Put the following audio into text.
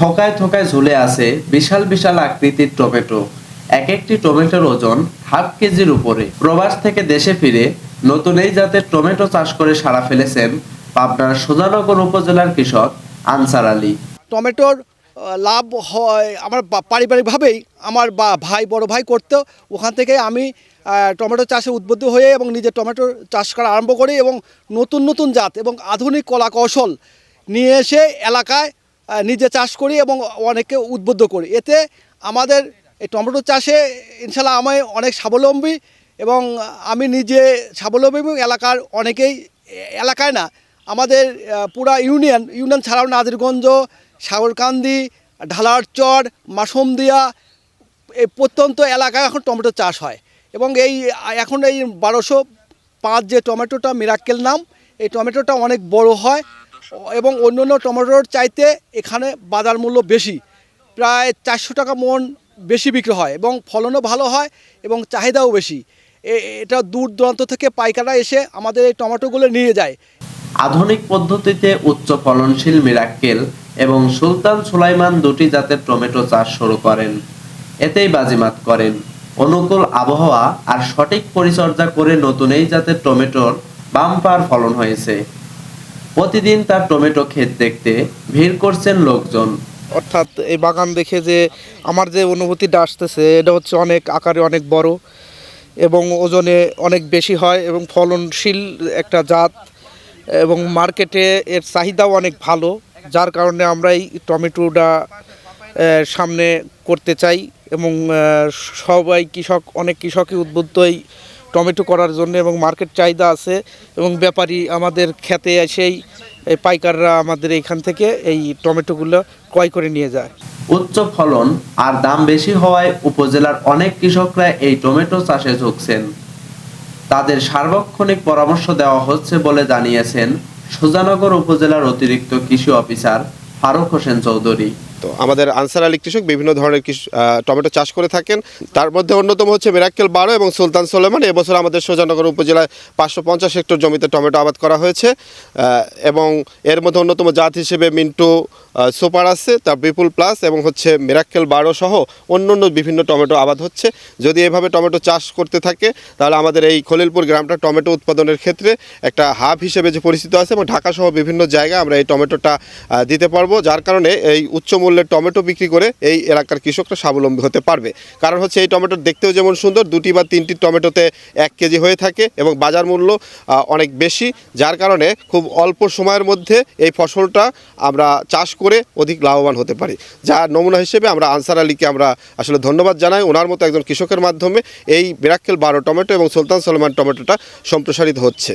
থোকায় থোকায় ঝুলে আছে বিশাল বিশাল আকৃতির টমেটো। এক একটি টমেটোর ওজন হাফ কেজির উপরে। প্রবাস থেকে দেশে ফিরে নতুন এই জাতের টমেটো চাষ করে সারা ফেলেছেন পাবনার সুজানগর উপজেলার কৃষক আনসার আলী। টমেটোর লাভ হয় আমার পারিবারিকভাবেই আমার বা ভাই, বড় ভাই করতো ওখান থেকে আমি টমেটো চাষে উদ্বুদ্ধ হয়ে এবং নিজে টমেটো চাষ করা আরম্ভ করি এবং নতুন নতুন জাত এবং আধুনিক কলা কৌশল নিয়ে এসে এলাকায় নিজে চাষ করি এবং অনেককে উদ্বুদ্ধ করি। এতে আমাদের এই টমেটো চাষে ইনশাল্লাহ আমি অনেক স্বাবলম্বী এবং আমি নিজে স্বাবলম্বী এবং এলাকার অনেকেই, এলাকায় না, আমাদের পুরা ইউনিয়ন ইউনিয়ন ছাড়াও নাজিরগঞ্জ, সাগরকান্দি ঢালারচর মাসুমদিয়া এই প্রত্যন্ত এলাকায় এখন টমেটো চাষ হয়। এবং এই, এখন এই বারোশো পাঁচ যে টমেটোটা মিরাক্কেল নাম, এই টমেটোটা অনেক বড় হয়। এবং অন্য অন্য টমেটোর চাইতে এখানে বাজার মূল্য বেশি। প্রায় চারশো টাকা মন বেশি বিক্রি হয় এবং ফলনও ভালো হয় এবং চাহিদাও বেশি। এটা দূর দূরান্ত থেকে পাইকাররা এসে আমাদের এই টমেটোগুলো নিয়ে যায়। আধুনিক পদ্ধতিতে উচ্চ ফলনশীল মিরাক্কেল এবং সুলতান সুলাইমান দুটি জাতের টমেটো চাষ শুরু করেন। এতেই বাজিমাত করেন। অনুকূল আবহাওয়া আর সঠিক পরিচর্যা করে নতুন এই জাতের টমেটোর বাম্পার ফলন হয়েছে। প্রতিদিন তার টমেটো ক্ষেত দেখতে ভিড় করছেন লোকজন। অর্থাৎ এই বাগান দেখে যে আমার যে অনুভূতিটা আসতেছে, এটা হচ্ছে অনেক আকারে অনেক বড় এবং ওজনে অনেক বেশি হয় এবং ফলনশীল একটা জাত এবং মার্কেটে এর চাহিদাও অনেক ভালো, যার কারণে আমরা এই টমেটোটা সামনে করতে চাই এবং সবাই কৃষক, অনেক কৃষকই উদ্বুদ্ধ এই টমেটো করার জন্য এবং মার্কেট চাহিদা আছে এবং ব্যাপারী আমাদের খেতে এসেই এই পাইকাররা আমাদের এইখান থেকে এই টমেটোগুলো ক্রয় করে নিয়ে যায়। উচ্চ ফলন আর দাম বেশি হওয়ায় উপজেলার অনেক কৃষকরা এই টমেটো চাষে ঝুঁকছেন। তাদের সার্বক্ষণিক পরামর্শ দেওয়া হচ্ছে বলে জানিয়েছেন সুজানগর উপজেলার অতিরিক্ত কৃষি অফিসার ফারুক হোসেন চৌধুরী। তো আমাদের আনসার আলী কৃষক বিভিন্ন ধরনের টমেটো চাষ করে থাকেন। তার মধ্যে অন্যতম হচ্ছে মেরাক্কেল বারো এবং সুলতান সোলেমান। এবছর আমাদের সোজানগর উপজেলায় পাঁচশো পঞ্চাশ হেক্টর জমিতে টমেটো আবাদ করা হয়েছে। এবং এর মধ্যে অন্যতম জাত হিসেবে মিন্টু সুপার আছে, তার বিপুল প্লাস এবং হচ্ছে মেরাক্কেল বারো সহ অন্য অন্য বিভিন্ন টমেটো আবাদ হচ্ছে। যদি এভাবে টমেটো চাষ করতে থাকে, তাহলে আমাদের এই খলিলপুর গ্রামটা টমেটো উৎপাদনের ক্ষেত্রে একটা হাব হিসেবে যে পরিচিত আছে এবং ঢাকা সহ বিভিন্ন জায়গায় আমরা এই টমেটোটা দিতে পারব। যার কারণে এই উচ্চ মূল্যের টমেটো বিক্রি করে এই এলাকার কৃষকরা স্বাবলম্বী হতে পারবে। কারণ হচ্ছে এই টমেটো দেখতেও যেমন সুন্দর, দুটি বা তিনটি টমেটোতে এক কেজি হয়ে থাকে এবং বাজার মূল্য অনেক বেশি, যার কারণে খুব অল্প সময়ের মধ্যে এই ফসলটা আমরা চাষ করে অধিক লাভবান হতে পারি। যার নমুনা হিসেবে আমরা আনসার আলীকে আমরা আসলে ধন্যবাদ জানাই। ওনার মতো একজন কৃষকের মাধ্যমে এই বিরাক্কেল বারো টমেটো এবং সুলতান সলমান টমেটোটা সম্প্রসারিত হচ্ছে।